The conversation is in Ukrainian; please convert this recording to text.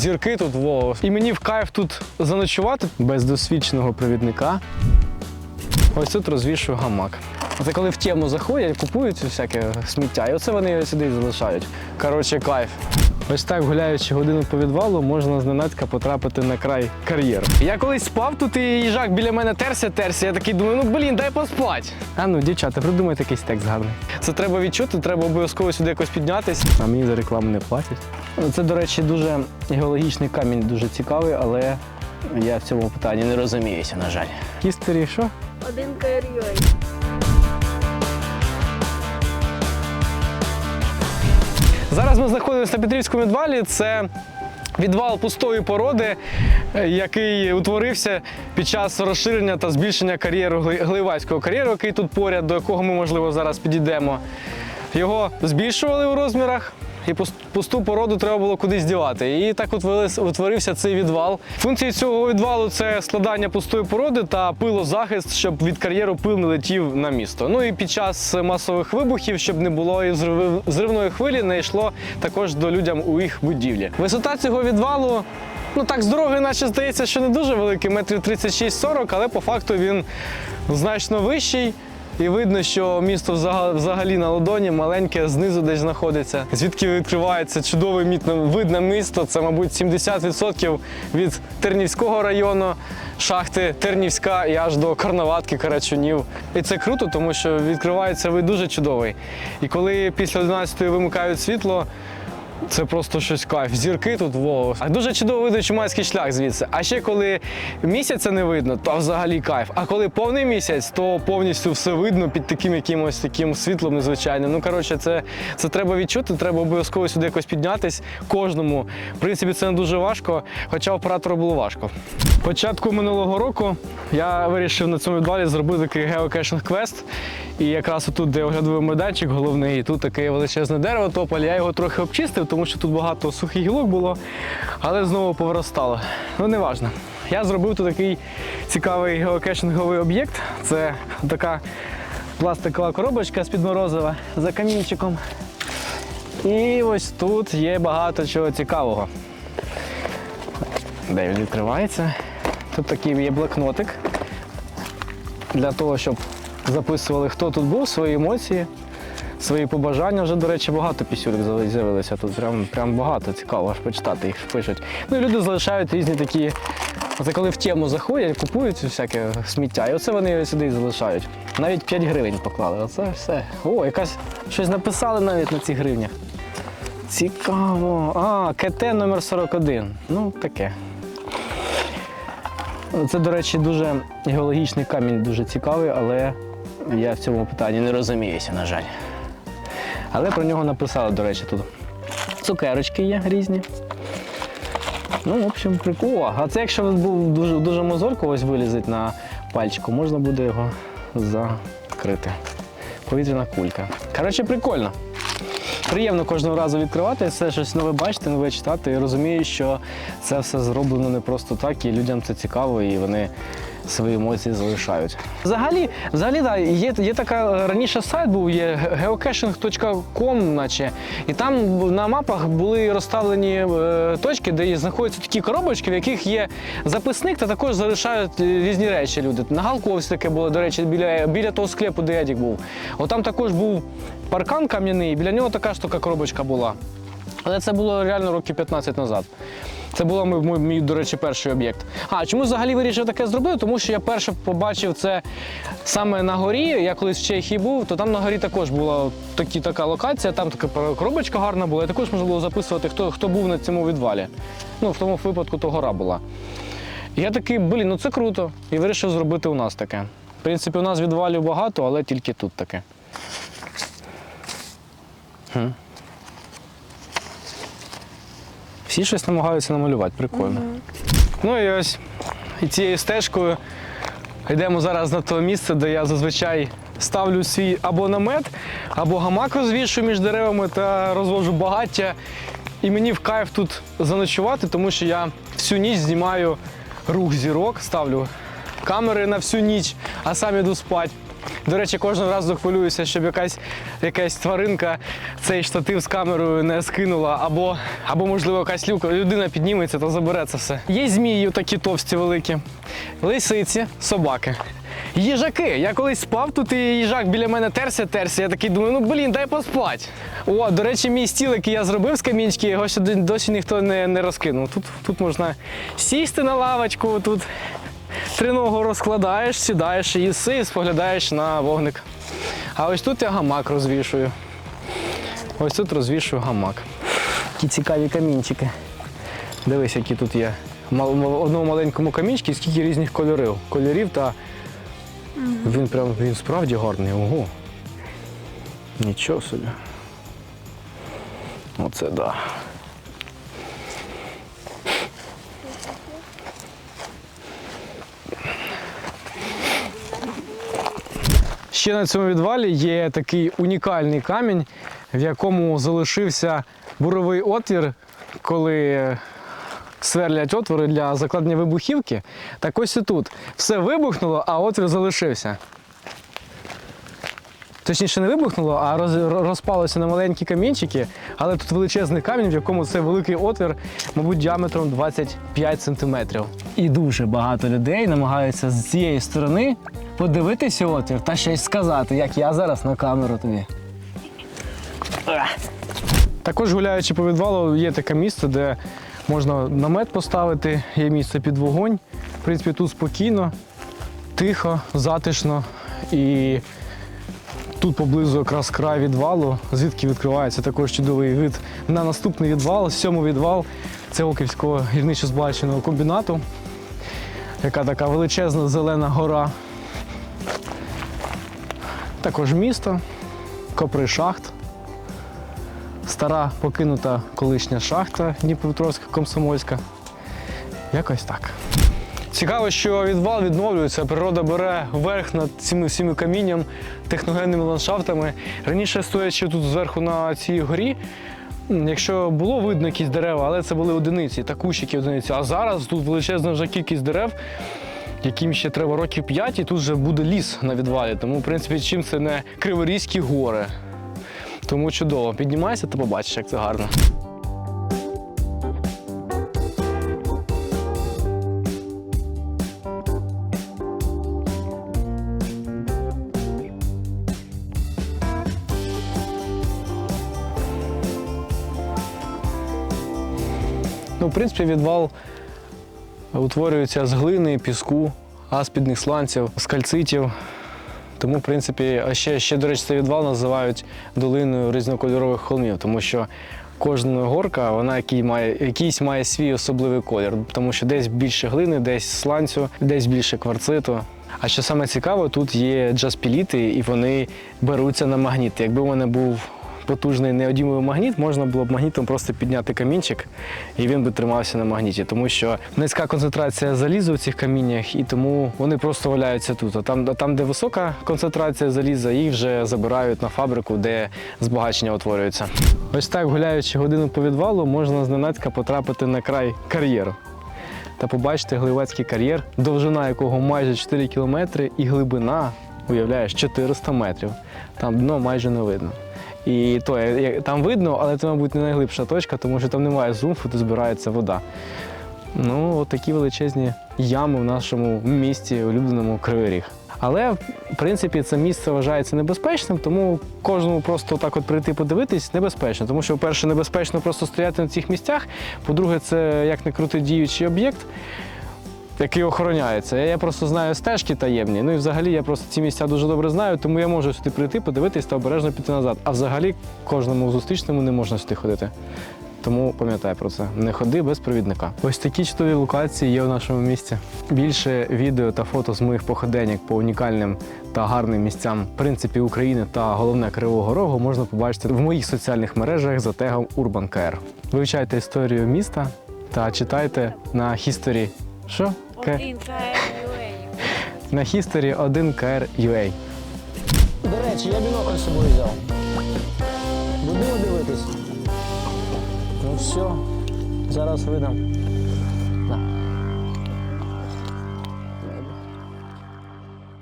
зірки тут волос. І мені в кайф тут заночувати без досвідченого провідника. Ось тут розвішую гамак. Це коли в тему заходять, купують всяке сміття, і оце вони сюди залишають. Коротше, кайф. Ось так, гуляючи годину по відвалу, можна зненацька потрапити на край кар'єру. Я колись спав тут і їжак біля мене терся, терся. Я такий думаю, ну блін, дай поспать. А ну, дівчата, придумайте якийсь текст гарний. Це треба відчути, треба обов'язково сюди якось піднятись. А мені за рекламу не платять. Ну, Це, до речі, дуже геологічний камінь, дуже цікавий, але я в цьому питанні не розуміюся, на жаль. Кістері, що? Один КРЮ. Зараз ми знаходимося на Петрівському відвалі. Це відвал пустої породи, е, який утворився під час розширення та збільшення кар'єру Гли- Гливайського кар'єру, який тут поряд, до якого ми, можливо, зараз підійдемо. Його збільшували у розмірах. І пусту породу треба було кудись дівати. І так утворився цей відвал. Функції цього відвалу це складання пустої породи та пилозахист, щоб від кар'єру пил не летів на місто. Ну і під час масових вибухів, щоб не було і зривної хвилі, не йшло також до людям у їх будівлі. Висота цього відвалу. Ну так з дороги, наче здається, що не дуже великий, метрів 36-40, але по факту він значно вищий. І видно, що місто взагалі на ладоні маленьке, знизу десь знаходиться. Звідки відкривається чудовий мітно вид на місто. Це, мабуть, 70% від Тернівського району, шахти Тернівська і аж до Карнаватки, Карачунів. І це круто, тому що відкривається вид дуже чудовий. І коли після 11-ї вимикають світло, це просто щось кайф. Зірки тут во. А дуже чудово видно Чумацький шлях звідси. А ще коли місяця не видно, то взагалі кайф. А коли повний місяць, то повністю все видно під таким якимось таким світлом незвичайним. Ну коротше, це, це треба відчути, треба обов'язково сюди якось піднятись кожному. В принципі, це не дуже важко, хоча оператору було важко. Початку минулого року я вирішив на цьому відвалі зробити такий геокешинг квест. І якраз отут, де оглядовий майданчик головний, тут таке величезне дерево тополь. Я його трохи обчистив, тому що тут багато сухих гілок було, але знову повиростало. Ну, не важно. Я зробив тут такий цікавий геокешинговий об'єкт. Це така пластикова коробочка з-під морозива за камінчиком. І ось тут є багато чого цікавого. Де він відкривається? Тут такий є блокнотик для того, щоб записували, хто тут був, свої емоції, свої побажання. Вже, до речі, багато пісюлек з'яви- з'явилося тут. Прям, прям багато цікаво аж почитати їх пишуть. Ну і люди залишають різні такі. Оце коли в тему заходять, купують всяке сміття, і оце вони сюди і залишають. Навіть 5 гривень поклали. Оце все. О, якась щось написали навіть на цих гривнях. Цікаво. А, КТ номер 41. Ну, таке. Це, до речі, дуже геологічний камінь, дуже цікавий, але я в цьому питанні не розуміюся, на жаль. Але про нього написали, до речі, тут. Цукерочки є різні. Ну, в общем, прикол. А це якщо був дуже, дуже мозолько ось вилізить на пальчику, можна буде його закрити. Повітряна кулька. Коротше, прикольно. Приємно кожного разу відкривати, все щось нове бачити, нове читати. І розумію, що це все зроблено не просто так, і людям це цікаво, і вони свої емоції залишають. Взагалі, взагалі, да, є, є така раніше сайт був, є geocaching.com, наче, і там на мапах були розставлені е, точки, де знаходяться такі коробочки, в яких є записник, та також залишають е, різні речі люди. На Галковці таке було, до речі, біля, біля того склепу, де Едік був. От там також був паркан кам'яний, біля нього така ж така коробочка була. Але це було реально років 15 назад. Це був мій, мій, до речі, перший об'єкт. А чому взагалі вирішив таке зробити? Тому що я перше побачив це саме на горі. Я колись в Чехії був, то там на горі також була такі, така локація, там така коробочка гарна була, і також можна було записувати, хто, хто був на цьому відвалі. Ну, в тому випадку то гора була. Я такий, блін, ну це круто. І вирішив зробити у нас таке. В принципі, у нас відвалів багато, але тільки тут таке. Хм. Всі щось намагаються намалювати, прикольно. Ну і ось і цією стежкою йдемо зараз на те місце, де я зазвичай ставлю свій або намет, або гамак розвішую між деревами та розвожу багаття. І мені в кайф тут заночувати, тому що я всю ніч знімаю рух зірок, ставлю камери на всю ніч, а сам іду спати. До речі, кожного разу хвилююся, щоб якась, якась тваринка цей штатив з камерою не скинула, або, або можливо, якась люка, людина підніметься та забере це все. Є змії такі товсті великі, лисиці, собаки. Їжаки. Я колись спав тут і їжак біля мене терся, терся. Я такий думаю, ну блін, дай поспать. О, до речі, мій стіл, який я зробив з камінчики, його ще досі ніхто не, не розкинув. Тут, тут можна сісти на лавочку, тут триногу розкладаєш, сідаєш їси, і споглядаєш на вогник. А ось тут я гамак розвішую. Ось тут розвішую гамак. Які цікаві камінчики. Дивись, які тут є. В одному маленькому камінчику скільки різних кольорів. Кольорів та він прям він справді гарний. Ого. Нічого собі. Оце да. Ще на цьому відвалі є такий унікальний камінь, в якому залишився буровий отвір, коли сверлять отвори для закладення вибухівки. Так ось і тут. Все вибухнуло, а отвір залишився. Точніше, не вибухнуло, а роз- розпалося на маленькі камінчики, але тут величезний камінь, в якому це великий отвір, мабуть, діаметром 25 сантиметрів. І дуже багато людей намагаються з цієї сторони подивитися отвір та й сказати, як я зараз на камеру тобі. Також гуляючи по відвалу, є таке місце, де можна намет поставити, є місце під вогонь. В принципі, тут спокійно, тихо, затишно і тут поблизу якраз край відвалу, звідки відкривається також чудовий вид на наступний відвал, сьомий відвал Цеоківського гірничо-збагаченого комбінату, яка така величезна зелена гора. Також місто, копри шахт, стара покинута колишня шахта Дніпропетровська Комсомольська. Якось так. Цікаво, що відвал відновлюється, природа бере верх над цими всіми камінням, техногенними ландшафтами. Раніше стоячи тут зверху на цій горі, якщо було видно якісь дерева, але це були одиниці, та кущики одиниці. А зараз тут величезна вже кількість дерев, яким ще треба років 5, і тут вже буде ліс на відвалі. Тому, в принципі, чим це не Криворізькі гори. Тому чудово. Піднімайся та побачиш, як це гарно. Ну, в принципі, відвал утворюється з глини, піску, аспідних сланців, скальцитів. Тому, в принципі, ще, ще, до речі, цей відвал називають долиною різнокольорових холмів, тому що кожна горка, вона який має, якийсь має свій особливий колір, тому що десь більше глини, десь сланцю, десь більше кварциту. А що саме цікаво, тут є джаспіліти, і вони беруться на магніт. Якби в мене був потужний неодімовий магніт, можна було б магнітом просто підняти камінчик, і він би тримався на магніті, тому що низька концентрація залізу в цих каміннях, і тому вони просто валяються тут. А там, там де висока концентрація заліза, їх вже забирають на фабрику, де збагачення утворюється. Ось так, гуляючи годину по відвалу, можна зненацька потрапити на край кар'єру. Та побачити Гливацький кар'єр, довжина якого майже 4 кілометри, і глибина, уявляєш, 400 метрів. Там дно майже не видно. І то там видно, але це, мабуть, не найглибша точка, тому що там немає зумфу, де збирається вода. Ну, от такі величезні ями в нашому місті, улюбленому Кривий Ріг. Але, в принципі, це місце вважається небезпечним, тому кожному просто так от прийти подивитись небезпечно. Тому що, по-перше, небезпечно просто стояти на цих місцях. По-друге, це як не крути діючий об'єкт, який охороняється. Я просто знаю стежки таємні. Ну і взагалі я просто ці місця дуже добре знаю, тому я можу сюди прийти, подивитись та обережно піти назад. А взагалі кожному зустрічному не можна сюди ходити. Тому пам'ятай про це. Не ходи без провідника. Ось такі чудові локації є в нашому місті. Більше відео та фото з моїх походеньок по унікальним та гарним місцям в принципі України та головне Кривого Рогу можна побачити в моїх соціальних мережах за тегом UrbanKR. Вивчайте історію міста та читайте на History. Що? К... Один КМЮА. На History 1KR.ua. До речі, я бінокль з собою взяв. Будемо дивитись. Ну все, зараз видам.